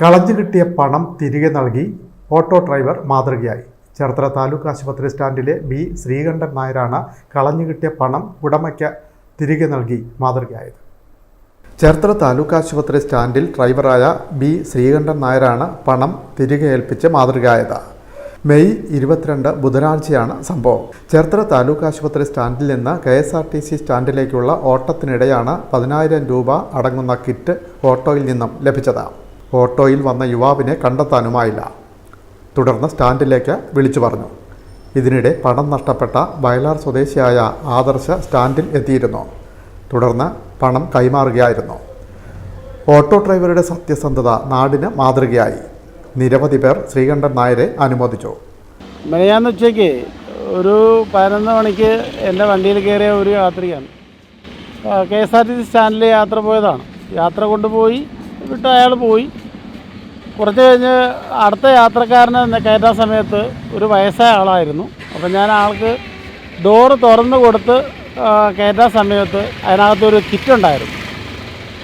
കളഞ്ഞു കിട്ടിയ പണം തിരികെ നൽകി ഓട്ടോ ഡ്രൈവർ മാതൃകയായി. ചേർത്തല താലൂക്ക് ആശുപത്രി സ്റ്റാൻഡിലെ ബി ശ്രീകണ്ഠൻ നായരാണ് കളഞ്ഞു കിട്ടിയ പണം ഉടമയ്ക്ക് തിരികെ നൽകി മാതൃകയായത്. ചേർത്തല താലൂക്ക് ആശുപത്രി സ്റ്റാൻഡിൽ ഡ്രൈവറായ ബി ശ്രീകണ്ഠൻ നായരാണ് പണം തിരികെ ഏൽപ്പിച്ച് മാതൃകയായത്. മെയ് ഇരുപത്തിരണ്ട് ബുധനാഴ്ചയാണ് സംഭവം. ചേർത്തല താലൂക്ക് ആശുപത്രി സ്റ്റാൻഡിൽ നിന്ന് K S R T C സ്റ്റാൻഡിലേക്കുള്ള ഓട്ടത്തിനിടെയാണ് പതിനായിരം രൂപ അടങ്ങുന്ന കിറ്റ് ഓട്ടോയിൽ നിന്നും ലഭിച്ചത്. ഓട്ടോയിൽ വന്ന യുവാവിനെ കണ്ടെത്താനുമായില്ല. തുടർന്ന് സ്റ്റാൻഡിലേക്ക് വിളിച്ചു പറഞ്ഞു. ഇതിനിടെ പണം നഷ്ടപ്പെട്ട വയലാർ സ്വദേശിയായ ആദർശ സ്റ്റാൻഡിൽ എത്തിയിരുന്നു. തുടർന്ന് പണം കൈമാറുകയായിരുന്നു. ഓട്ടോ ഡ്രൈവറുടെ സത്യസന്ധത നാടിന് മാതൃകയായി. നിരവധി പേർ ശ്രീകണ്ഠൻ നായരെ അനുമോദിച്ചു. മെനയാന്ന് ഉച്ചയ്ക്ക് ഒരു പതിനൊന്ന് മണിക്ക് എന്റെ വണ്ടിയിൽ കയറിയ ഒരു യാത്രികയാണ് K S R T C സ്റ്റാൻഡിൽ യാത്ര പോയതാണ്. യാത്ര കൊണ്ടുപോയി വിട്ട് അയാൾ പോയി. കുറച്ച് കഴിഞ്ഞ് അടുത്ത യാത്രക്കാരനെ കയറ്റാൻ സമയത്ത് ഒരു വയസ്സായ ആളായിരുന്നു. അപ്പം ഞാൻ ആൾക്ക് ഡോറ് തുറന്ന് കൊടുത്ത് കയറ്റാൻ സമയത്ത് അതിനകത്തൊരു കിറ്റ് ഉണ്ടായിരുന്നു.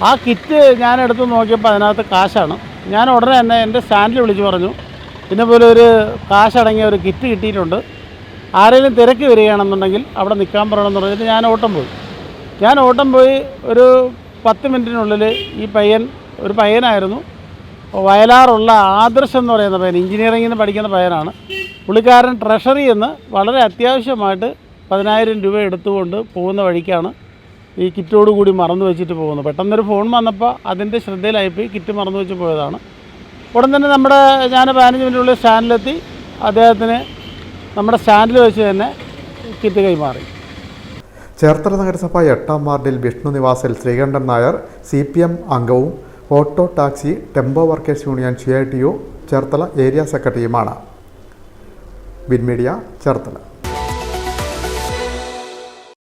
ആ കിറ്റ് ഞാൻ എടുത്ത് നോക്കിയപ്പോൾ അതിനകത്ത് കാശാണ്. ഞാൻ ഉടനെ തന്നെ എന്റെ സ്റ്റാൻഡിൽ വിളിച്ച് പറഞ്ഞു ഇന്നപോലെ ഒരു കാശടങ്ങിയ ഒരു കിറ്റ് കിട്ടിയിട്ടുണ്ട്. ആരെങ്കിലും തിരക്ക് വരികയാണെന്നുണ്ടെങ്കിൽ അവിടെ നിൽക്കാൻ പറയണമെന്ന് പറഞ്ഞിട്ട് ഞാൻ ഓട്ടം പോയി. ഞാൻ ഓട്ടം പോയി ഒരു പത്ത് മിനിറ്റിനുള്ളിൽ ഈ പയ്യൻ ഒരു പയ്യനായിരുന്നു. വയലാറുള്ള ആദർശം എന്ന് പറയുന്ന പയ്യൻ നിന്ന് പഠിക്കുന്ന പയ്യനാണ്. പുള്ളിക്കാരൻ ട്രഷറി എന്ന് വളരെ അത്യാവശ്യമായിട്ട് പതിനായിരം രൂപ എടുത്തുകൊണ്ട് പോകുന്ന വഴിക്കാണ് ഈ കിറ്റോട് കൂടി മറന്നു വെച്ചിട്ട് പോകുന്നത്. പെട്ടെന്നൊരു ഫോൺ വന്നപ്പോൾ അതിന്റെ ശ്രദ്ധയിലായിപ്പോയി കിറ്റ് മറന്നു വെച്ച് പോയതാണ്. ഉടൻ തന്നെ നമ്മുടെ ഞാൻ പതിനഞ്ച് മിനിറ്റിനുള്ളിൽ സ്റ്റാൻഡിലെത്തി അദ്ദേഹത്തിന് നമ്മുടെ സ്റ്റാൻഡിൽ വെച്ച് തന്നെ കിറ്റ് കൈമാറി. ചേർത്തല നഗരസഭ എട്ടാം വാർഡിൽ Vishnu നിവാസിൽ Sreekantan Nair C P M അംഗവും auto taxi tempo workers union C I T U Cherthala area സെക്രട്ടറിയുമാണ്. Win media Cherthala.